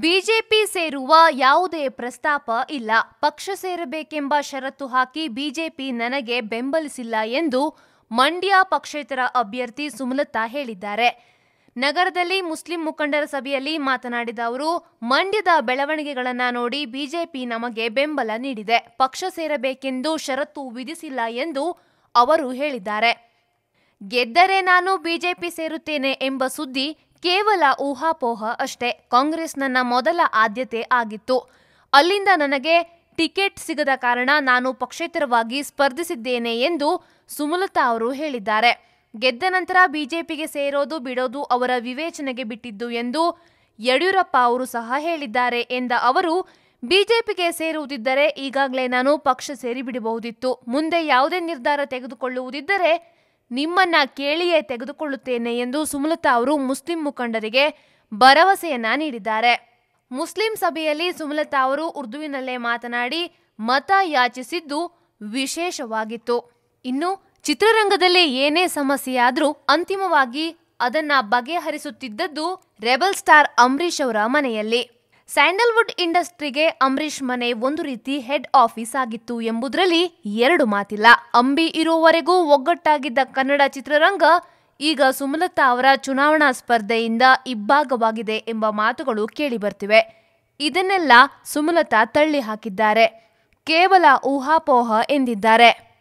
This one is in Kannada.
ಬಿಜೆಪಿ ಸೇರುವ ಯಾವುದೇ ಪ್ರಸ್ತಾಪ ಇಲ್ಲ. ಪಕ್ಷ ಸೇರಬೇಕೆಂಬ ಷರತ್ತು ಹಾಕಿ ಬಿಜೆಪಿ ನನಗೆ ಬೆಂಬಲಿಸಿಲ್ಲ ಎಂದು ಮಂಡ್ಯ ಪಕ್ಷೇತರ ಅಭ್ಯರ್ಥಿ ಸುಮಲತಾ ಹೇಳಿದ್ದಾರೆ. ನಗರದಲ್ಲಿ ಮುಸ್ಲಿಂ ಮುಖಂಡರ ಸಭೆಯಲ್ಲಿ ಮಾತನಾಡಿದ ಅವರು, ಮಂಡ್ಯದ ಬೆಳವಣಿಗೆಗಳನ್ನು ನೋಡಿ ಬಿಜೆಪಿ ನಮಗೆ ಬೆಂಬಲ ನೀಡಿದೆ. ಪಕ್ಷ ಸೇರಬೇಕೆಂದು ಷರತ್ತು ವಿಧಿಸಿಲ್ಲ ಎಂದು ಅವರು ಹೇಳಿದ್ದಾರೆ. ಗೆದ್ದರೆ ನಾನು ಬಿಜೆಪಿ ಸೇರುತ್ತೇನೆ ಎಂಬ ಸುದ್ದಿ ಕೇವಲ ಊಹಾಪೋಹ ಅಷ್ಟೇ, ಕಾಂಗ್ರೆಸ್ ನನ್ನ ಮೊದಲ ಆದ್ಯತೆ ಆಗಿತ್ತು. ಅಲ್ಲಿಂದ ನನಗೆ ಟಿಕೆಟ್ ಸಿಗದ ಕಾರಣ ನಾನು ಪಕ್ಷೇತರವಾಗಿ ಸ್ಪರ್ಧಿಸಿದ್ದೇನೆ ಎಂದು ಸುಮಲತಾ ಅವರು ಹೇಳಿದ್ದಾರೆ. ಗೆದ್ದ ನಂತರ ಬಿಜೆಪಿಗೆ ಸೇರೋದು ಬಿಡೋದು ಅವರ ವಿವೇಚನೆಗೆ ಬಿಟ್ಟಿದ್ದು ಎಂದು ಯಡಿಯೂರಪ್ಪ ಅವರು ಸಹ ಹೇಳಿದ್ದಾರೆ ಎಂದ ಅವರು, ಬಿಜೆಪಿಗೆ ಸೇರುವುದಿದ್ದರೆ ಈಗಾಗಲೇ ನಾನು ಪಕ್ಷ ಸೇರಿಬಿಡಬಹುದಿತ್ತು. ಮುಂದೆ ಯಾವುದೇ ನಿರ್ಧಾರ ತೆಗೆದುಕೊಳ್ಳುವುದಿದ್ದರೆ ನಿಮ್ಮನ್ನ ಕೇಳಿಯೇ ತೆಗೆದುಕೊಳ್ಳುತ್ತೇನೆ ಎಂದು ಸುಮಲತಾ ಅವರು ಮುಸ್ಲಿಂ ಮುಖಂಡರಿಗೆ ಭರವಸೆಯನ್ನ ನೀಡಿದ್ದಾರೆ. ಮುಸ್ಲಿಂ ಸಭೆಯಲ್ಲಿ ಸುಮಲತಾ ಅವರು ಉರ್ದುವಿನಲ್ಲೇ ಮಾತನಾಡಿ ಮತ ಯಾಚಿಸಿದ್ದು ವಿಶೇಷವಾಗಿತ್ತು. ಇನ್ನು ಚಿತ್ರರಂಗದಲ್ಲಿ ಏನೇ ಸಮಸ್ಯೆಯಾದರೂ ಅಂತಿಮವಾಗಿ ಅದನ್ನ ಬಗೆಹರಿಸುತ್ತಿದ್ದದ್ದು ರೆಬಲ್ ಸ್ಟಾರ್ ಅಂಬರೀಷ್ ಅವರ ಮನೆಯಲ್ಲಿ. ಸ್ಯಾಂಡಲ್ವುಡ್ ಇಂಡಸ್ಟ್ರಿಗೆ ಅಂಬರೀಷ್ ಮನೆ ಒಂದು ರೀತಿ ಹೆಡ್ ಆಫೀಸ್ ಆಗಿತ್ತು ಎಂಬುದರಲ್ಲಿ ಎರಡು ಮಾತಿಲ್ಲ. ಅಂಬಿ ಇರುವವರೆಗೂ ಒಗ್ಗಟ್ಟಾಗಿದ್ದ ಕನ್ನಡ ಚಿತ್ರರಂಗ ಈಗ ಸುಮಲತಾ ಅವರ ಚುನಾವಣಾ ಸ್ಪರ್ಧೆಯಿಂದ ಇಬ್ಬಾಗವಾಗಿದೆ ಎಂಬ ಮಾತುಗಳು ಕೇಳಿಬರ್ತಿವೆ. ಇದನ್ನೆಲ್ಲ ಸುಮಲತಾ ತಳ್ಳಿ ಹಾಕಿದ್ದಾರೆ ಕೇವಲ ಊಹಾಪೋಹ ಎಂದಿದ್ದಾರೆ.